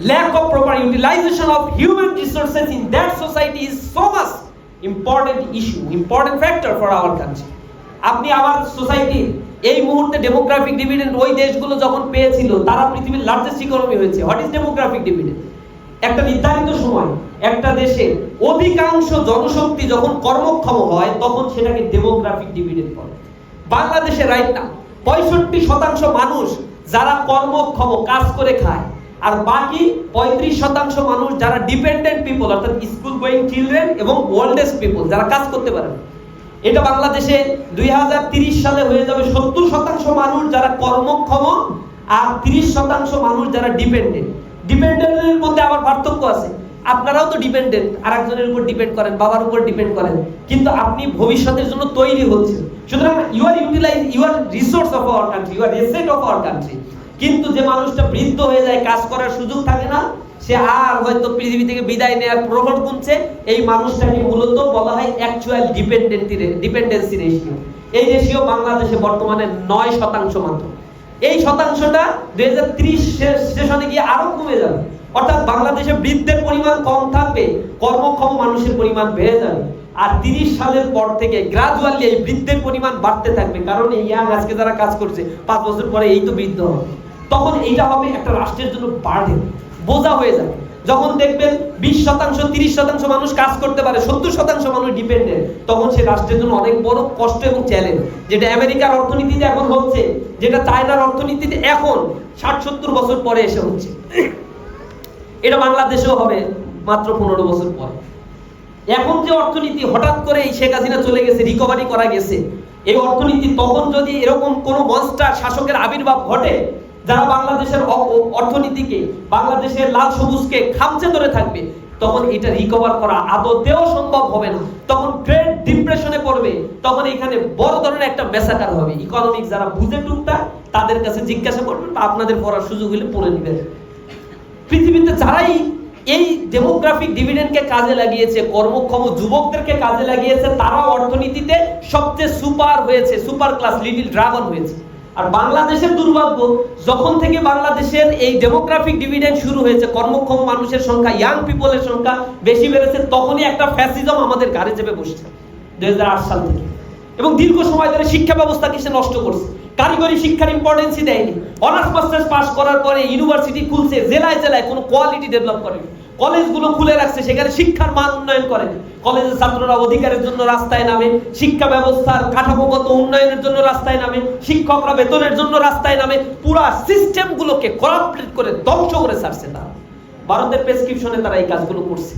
Lack of proper utilization of human resources in that society is so much important issue, important factor for our country. আপনি আমার সোসাইটির এই মুহূর্তে demographic dividend ওই দেশগুলো যখন পেয়েছিল তারা পৃথিবীর লার্জেস্ট ইকোনমি হয়েছে। হোয়াট ইজ ডেমোগ্রাফিক ডিভিডেন্ড একটা নির্ধারিত সময় একটা দেশে অধিকাংশ জনশক্তি যখন কর্মক্ষম হয় তখন সেটাকে ডেমোগ্রাফিক ডিভিডেন্ড বলে। বাংলাদেশে রাইট না পঁয়ষট্টি শতাংশ মানুষ যারা কর্মক্ষম কাজ করে খায় আর বাকি পঁয়ত্রিশ শতাংশ মানুষ যারা ডিপেন্ডেন্ট পিপল অর্থাৎ স্কুল গোয়িং চিলড্রেন এবং ওল্ডেস্ট পিপল যারা কাজ করতে পারে না। এটা বাংলাদেশে দুই সালে হয়ে যাবে সত্তর শতাংশ মানুষ যারা কর্মক্ষম আর তিরিশ শতাংশ মানুষ যারা ডিপেন্ডেন্ট ডিপেন্ডেন্টের মধ্যে আবার পার্থক্য আছে। আপনারাও তো ডিপেন্ডেন্ট আর একজনের উপর ডিপেন্ড করেন, বাবার উপর ডিপেন্ড করেন। কিন্তু আপনি ভবিষ্যতের জন্য তৈরি হচ্ছেন। সুতরাং you are utilize you are resource of our country you are asset of our country কিন্তু যে মানুষটা বৃদ্ধ হয়ে যায়, কাজ করার সুযোগ থাকে না, সে আর হয়তো পৃথিবী থেকে বিদায় নেওয়ার প্রবণ কমছে এই মানুষটাকে মূলত বলা হয় অ্যাকচুয়াল ডিপেন্ডেন্সি ডিপেন্ডেন্সি রেশিও এই রেশিও বাংলাদেশে বর্তমানে নয় শতাংশ মাত্র। এই শতাংশটা দুই হাজার ত্রিশ সেশনে গিয়ে আরও কমে যাবে। অর্থাৎ বাংলাদেশে বৃদ্ধের পরিমাণ কম থাকবে, কর্মক্ষম মানুষের পরিমাণ বেড়ে যাবে। আর তিরিশ সালের পর থেকে গ্রাজুয়ালি এই বৃদ্ধের পরিমাণ বাড়তে থাকবে। কারণ এই ইয়াং আজকে যারা কাজ করছে, পাঁচ বছর পরে এই তো বৃদ্ধ হবে। তখন এইটা হবে একটা রাষ্ট্রের জন্য বাড়ে বোঝা হয়ে যাবে। যখন দেখবেন বিশ শতাংশ, তিরিশ শতাংশ মানুষ কাজ করতে পারে, সত্তর শতাংশ মানুষ ডিপেন্ডেন্ট তখন সে রাষ্ট্রের জন্য অনেক বড় কষ্ট এবং চ্যালেঞ্জ যেটা আমেরিকার অর্থনীতিতে এখন হচ্ছে, যেটা চায়নার অর্থনীতিতে এখন ষাট, সত্তর বছর পরে এসে হচ্ছে। এটা বাংলাদেশেও হবে মাত্র পনেরো বছর পরে। এখন যে অর্থনীতি হঠাৎ করে এই শেখ হাসিনা চলে গেছে রিকভারি করা গেছে, এই অর্থনীতি তখন যদি এরকম কোন মনস্টার শাসকের আবির্ভাব ঘটে যারা বাংলাদেশের অর্থনীতিকে, বাংলাদেশের লাল সবুজকে খামচে ধরে থাকবে, তখন এটা রিকভার করা আদতেও সম্ভব হবে না। তখন ট্রেড ডিপ্রেশনে পড়বে, তখন এখানে বড় ধরনের একটা মেসাকার হবে। ইকোনমিক্স যারা বুঝে টুকটাক তাদের কাছে জিজ্ঞাসা করবেন বা আপনাদের পড়ার সুযোগ হলে পড়ে নেবেন পৃথিবীতে যারাই এই ডেমোগ্রাফিক ডিভিডেন্ডকে কাজে লাগিয়েছে, কর্মক্ষম যুবকদেরকে কাজে লাগিয়েছে তারা অর্থনীতিতে সবচেয়ে সুপার হয়েছে সুপার ক্লাস লিটিল ড্রাগন হয়েছে। আর বাংলাদেশের দুর্ভাগ্য, যখন থেকে বাংলাদেশের এই ডেমোগ্রাফিক ডিভিডেন্ড শুরু হয়েছে, কর্মক্ষম মানুষের সংখ্যা ইয়াং পিপলের সংখ্যা বেশি বেড়েছে, তখনই একটা ফ্যাসিজম আমাদের গাড়ি চেপে বসছে, দুই হাজার আট সাল থেকে। এবং দীর্ঘ সময় ধরে শিক্ষা ব্যবস্থাকে সে নষ্ট করছে? কারিগরি শিক্ষার ইম্পর্টেন্সই দেয়নি। অনার্স মাস্টার্স পাস করার পরে ইউনিভার্সিটি খুলছে, জেলায় জেলায় কোনো কোয়ালিটি ডেভেলপ করেনি। কলেজগুলো খুলে রাখছে, সেখানে শিক্ষার মান উন্নয়ন করে। কলেজের ছাত্ররা অধিকারের জন্য রাস্তায় নামে, শিক্ষা ব্যবস্থার কাঠামোগত উন্নয়নের জন্য রাস্তায় নামে, শিক্ষকরা বেতনের জন্য রাস্তায় নামে, পুরা সিস্টেমগুলোকে করাপ্টেড করে ধ্বংস করে ছাড়ছে তারা। ভারতের প্রেসক্রিপশনে তারা এই কাজগুলো করছে।